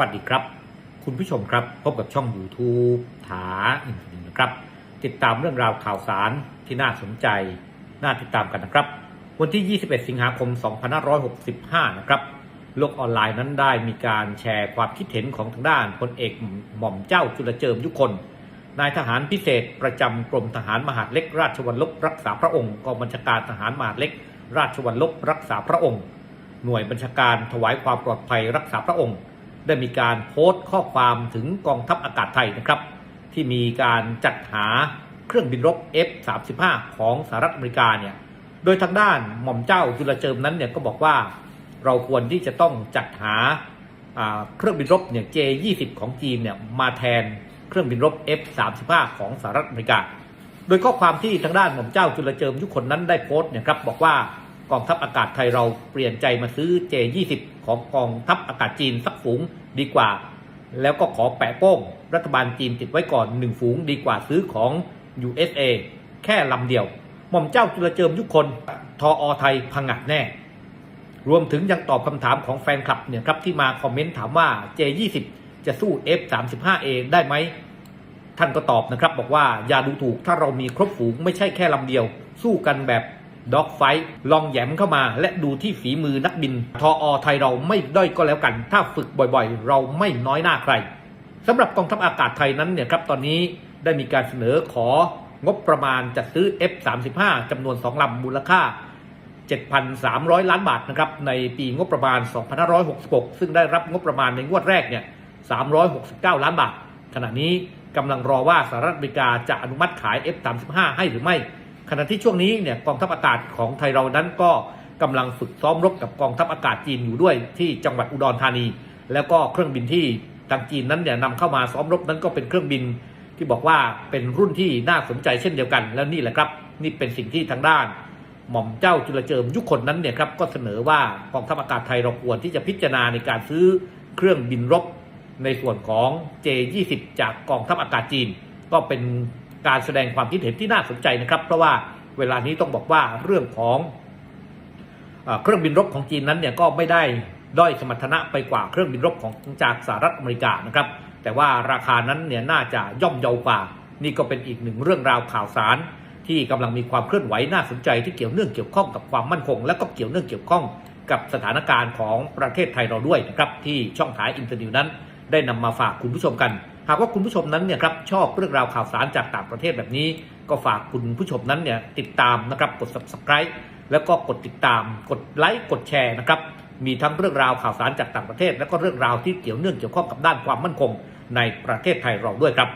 วัสดีครับ คุณผู้ชมครับพบกับช่อง YouTube ถาอินทนินนะครับ ติดตามเรื่องราวข่าวสารที่น่าสนใจ น่าติดตามกันนะครับ วันที่ 21 สิงหาคม 2565 นะครับโลกออนไลน์นั้นได้มีการแชร์ความคิดเห็นของทางด้านพลเอกหม่อมเจ้าจุลเจิมยุคน นายทหารพิเศษประจำกรมทหารมหาดเล็ก ราชวัลลบรักษาพระองค์กองบัญชาการทหารมหาดเล็ก ราชวัลลบรักษาพระองค์ หน่วยบัญชาการถวายความปลอดภัยรักษาพระองค์ ได้มีการโพสต์ข้อความถึงกองทัพอากาศไทยนะครับ ที่มีการจัดหาเครื่องบินรบ F-35 ของสหรัฐอเมริกาเนี่ยโดยทางด้านหม่อมเจ้าจุลเจิมนั้นเนี่ยก็บอกว่าเราควรที่จะต้องจัดหาเครื่องบินรบเนี่ย J-20 ของจีนเนี่ยมาแทนเครื่องบินรบ F-35 ของสหรัฐอเมริกา โดยข้อความที่ทางด้านหม่อมเจ้าจุลเจิมยุคนนั้นได้โพสต์เนี่ยครับบอกว่ากองทัพอากาศไทยเราเปลี่ยนใจมาซื้อ J-20 ของกองทัพอากาศจีนสักฝูง ดีกว่า แล้วก็ขอแปะโป้ง รัฐบาลจีนติดไว้ก่อนหนึ่งฝูงดีกว่าซื้อของ USA แค่ลำเดียว หม่อมเจ้าจุลเจิมยุคนทออไทยพังงะแน่ รวมถึงยังตอบคำถามของแฟนคลับเนี่ยครับที่มาคอมเมนต์ถามว่า J20 จะสู้ F35A ได้ไหมท่านก็ตอบนะครับบอกว่าอย่าดูถูกถ้าเรามีครบฝูงไม่ใช่แค่ลำเดียว สู้กันแบบ ด็อกไฟลองแยมเข้ามาและดูที่ฝีมือนักบิน ทออไทยเราไม่ด้อยก็แล้วกัน ถ้าฝึกบ่อยๆ เราไม่น้อยหน้าใครสำหรับกองทัพอากาศไทยนั้นเนี่ยครับตอนนี้ได้มีการเสนอของบประมาณจัดซื้อ F35 จำนวน 2 ลำมูลค่า 7,300 ล้านบาทนะครับในปีงบประมาณ 2566 ซึ่งได้รับงบประมาณในงวดแรกเนี่ย 369 ล้านบาท ขณะนี้กำลังรอว่าสหรัฐอเมริกาจะอนุมัติขาย F35 ให้หรือไม่ ขณะที่ช่วงนี้เนี่ยกองทัพอากาศของไทยเรานั้นก็กำลังฝึกซ้อมรบกับกองทัพอากาศจีนอยู่ด้วยที่จังหวัดอุดรธานี แล้วก็เครื่องบินที่ทางจีนนั้นเนี่ยนำเข้ามาซ้อมรบนั้นก็เป็นเครื่องบินที่บอกว่าเป็นรุ่นที่น่าสนใจเช่นเดียวกัน แล้วนี่แหละครับ นี่เป็นสิ่งที่ทางด้าน หม่อมเจ้าจุลเจิมยุคนนั้นเนี่ยครับก็เสนอว่ากองทัพอากาศไทยเราควรที่จะพิจารณาในการซื้อเครื่องบินรบในส่วนของ J20 จากกองทัพอากาศจีน ก็เป็น การแสดงความคิดเห็นที่น่าสนใจนะครับ เพราะว่าเวลานี้ต้องบอกว่าเรื่องของเอ่อเครื่องบินรบของจีนนั้นเนี่ยก็ไม่ได้ด้อยสมรรถนะไปกว่าเครื่องบินรบของจากสหรัฐอเมริกานะครับ แต่ว่าราคานั้นเนี่ยน่าจะย่อมเยาวกว่า นี่ก็เป็นอีกหนึ่งเรื่องราวข่าวสาร ที่กำลังมีความเคลื่อนไหวน่าสนใจที่เกี่ยวเนื่องเกี่ยวข้องกับความมั่นคง และก็เกี่ยวเนื่องเกี่ยวข้องกับสถานการณ์ของประเทศไทยเราด้วยนะครับที่ช่องถ่ายอินเตอร์นิวนั้น ได้นำมาฝากคุณผู้ชมกัน หากว่าคุณผู้ชมนั้นเนี่ยครับชอบเรื่องราวข่าวสารจากต่างประเทศแบบนี้ ก็ฝากคุณผู้ชมนั้นเนี่ยติดตามนะครับกด subscribe แล้วก็กดติดตาม กดไลค์กดแชร์นะครับมีทั้งเรื่องราวข่าวสารจากต่างประเทศ และก็เรื่องราวที่เกี่ยวเนื่องเกี่ยวข้องกับด้านความมั่นคงในประเทศไทยเราด้วยครับ